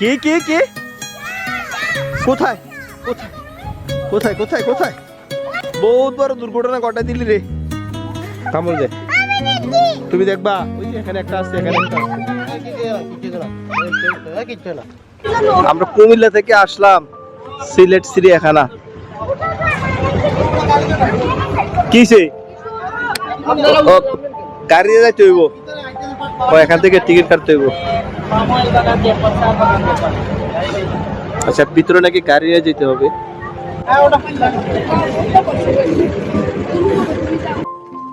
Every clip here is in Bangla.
কে কে কে? কোথায়? কোথায়? কোথায় কোথায় কোথায়? বহুত বড় দুর্ঘটনা ঘটাই দিলি রে। কামড় দে। তুমি দেখবা, ওই যে এখানে একটা আছে, এখানে একটা আমরা কুমিল্লা থেকে আসলাম, সিলেট চিড়িয়াখানা। কিসে গাড়ি যাইতে হইব। এখান থেকে টিকিট কাটতে হইব। আচ্ছা ভিতরে নাকি গাড়ি যেতে হবে?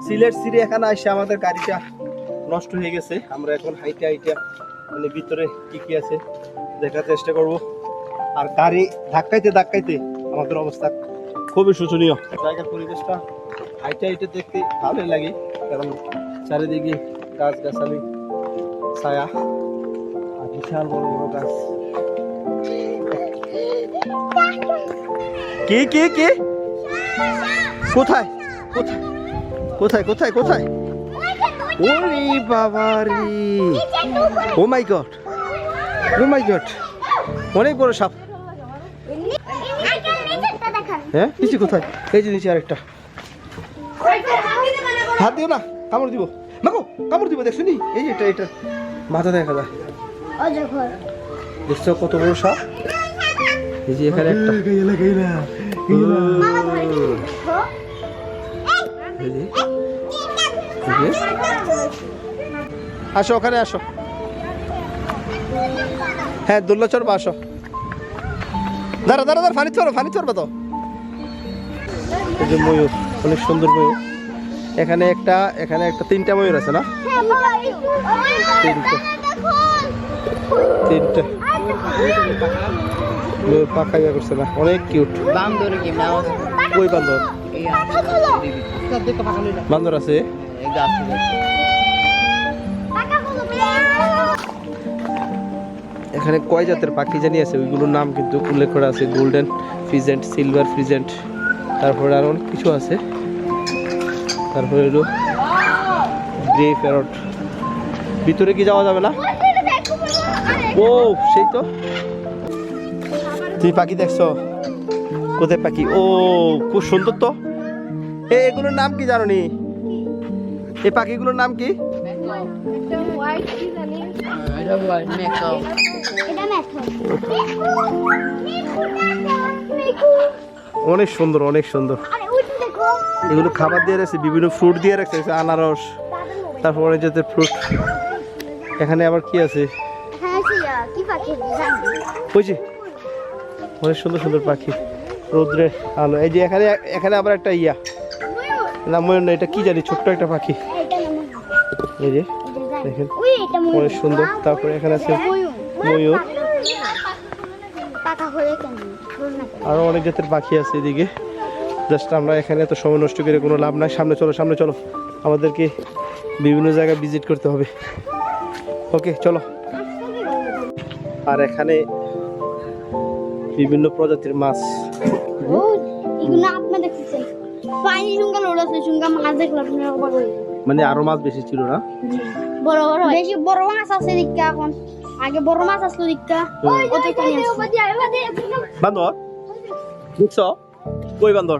সিলেট চিড়িয়াখানা এসে আমাদের গাড়িটা নষ্ট হয়ে গেছে। আমরা এখন হাইটে হাইটে মানে ভিতরে কি কি আছে দেখার চেষ্টা করব। আর গাড়ি ধাক্কাইতে ধাক্কাইতে আমাদের অবস্থা খুবই শোচনীয়। জায়গার পরিবেশটা হাইটে হাইটে দেখতে ভালোই লাগে, কারণ চারিদিকে গাছ গাছালি ছায়া আর বিশাল বড় বড় গাছ কে কে কে কোথায় কোথায় কোথায় কোথায় কোথায় ওরে বাবা রে ও মাই গড ও মাই গড অনেক বড় সাপ। হ্যাঁ নিচে কোথায়? এই যে নিচে আরেকটা। হাত দিও না, কামড় দিব। মাগো, কামড় দিব, দেখছ নি? এই যে এটা এটা। মাথা দেখা যায় দেখছ কত বড় সাপ? এই যে এখানে একটা। আসো ওখানে আসো। হ্যাঁ দোল্লা চড়বা আসো। দাঁড়া দাঁড়া দাঁড়া ফানি চড়ো ফানি চড়বা তো। এই যে ময়ূর অনেক সুন্দর ময়ূর। এখানে একটা এখানে একটা তিনটা ময়ূর আছে না? তিনটা। ময়ূর পাখা ইয়ে করছে না। অনেক কিউট বান্দর? আছে? এখানে কয় জাতের পাখি জানি আছে? ওইগুলোর নাম কিন্তু উল্লেখ করা আছে। গোল্ডেন ফ্রিজেন্ট সিলভার ফ্রিজেন্ট তারপরে আর অনেক কিছু আছে। তারপরে হলো গ্রে প্যারট ভিতরে কি যাওয়া যাবে না? ও সেই তো। তুমি পাখি দেখছ? কোথায় পাখি? ও, খুব সুন্দর তো। এ, এগুলোর নাম কি জানো নি? এই পাখিগুলোর নাম কি? অনেক সুন্দর অনেক সুন্দর। এগুলো খাবার দিয়ে রাখছে বিভিন্ন ফ্রুট দিয়ে রাখছে আনারস তারপর জাতের ফ্রুট এখানে আবার কি আছে? ওই যে অনেক সুন্দর সুন্দর পাখি রৌদ্রের আলো। এই যে এখানে এখানে আবার একটা ইয়া। না ময়ূর না এটা কি জানি ছোট্ট একটা পাখি। এই যে দেখেন অনেক সুন্দর। তারপরে এখানে আছে ময়ূর। আরও অনেক জাতের পাখি আছে এদিকে। জাস্ট আমরা এখানে এত সময় নষ্ট করে কোনো লাভ নাই সামনে চলো সামনে চলো আমাদেরকে বিভিন্ন জায়গায় ভিজিট করতে হবে ওকে চলো আর এখানে বিভিন্ন প্রজাতির মাছ মানে আরও মাছ বেশি ছিল না বড় বড় বেশি বড় মাছ আছে দিক্কা এখন আগে বড় মাছ আসলো দিক্কা আছে বান্দর বুঝছ কই বান্দর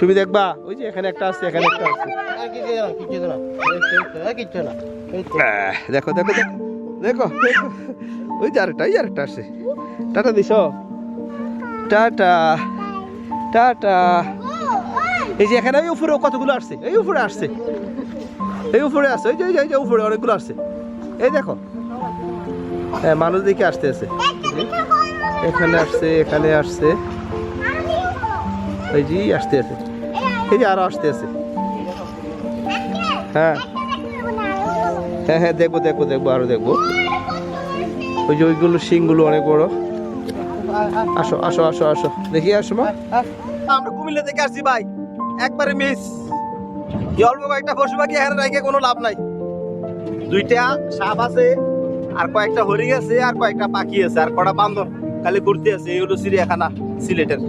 তুমি দেখবা ওই যে এখানে একটা আছে এখানে একটা আছে। দেখো দেখো দেখো দেখো ওই যে আরেকটা ওই আরেকটা আছে। টাটা দিস টাটা টাটা। এই যে এখানে ওই উপরে কতগুলো আসছে? এই উপরে আসছে। এই উপরে আসছে ওই যে ওই যে- যে উপরে অনেকগুলো আসছে। এই দেখো। হ্যাঁ মানুষ দেখে আসতে আছে। এখানে আসছে এখানে আসছে। এই যে আসতে আছে। এই আরও আসতে আছে হ্যাঁ। হ্যাঁ হ্যাঁ দেখব দেখব দেখব, আরও দেখব। ওই যে ওইগুলো শিংগুলো অনেক বড়। আসো আসো আসো আসো। দেখি, আসো মা। আমরা কুমিল্লা থেকে আসছি ভাই। একবারে মিস অল্প কয়েকটা পশু পাখি এখানে রেখে কোনো লাভ নাই। দুইটা সাপ আছে, আর কয়েকটা হরিণ আছে, আর কয়েকটা পাখি আছে, আর কটা বান্দর খালি ঘুরতে আছে। এই হলো চিড়িয়াখানা, সিলেটের।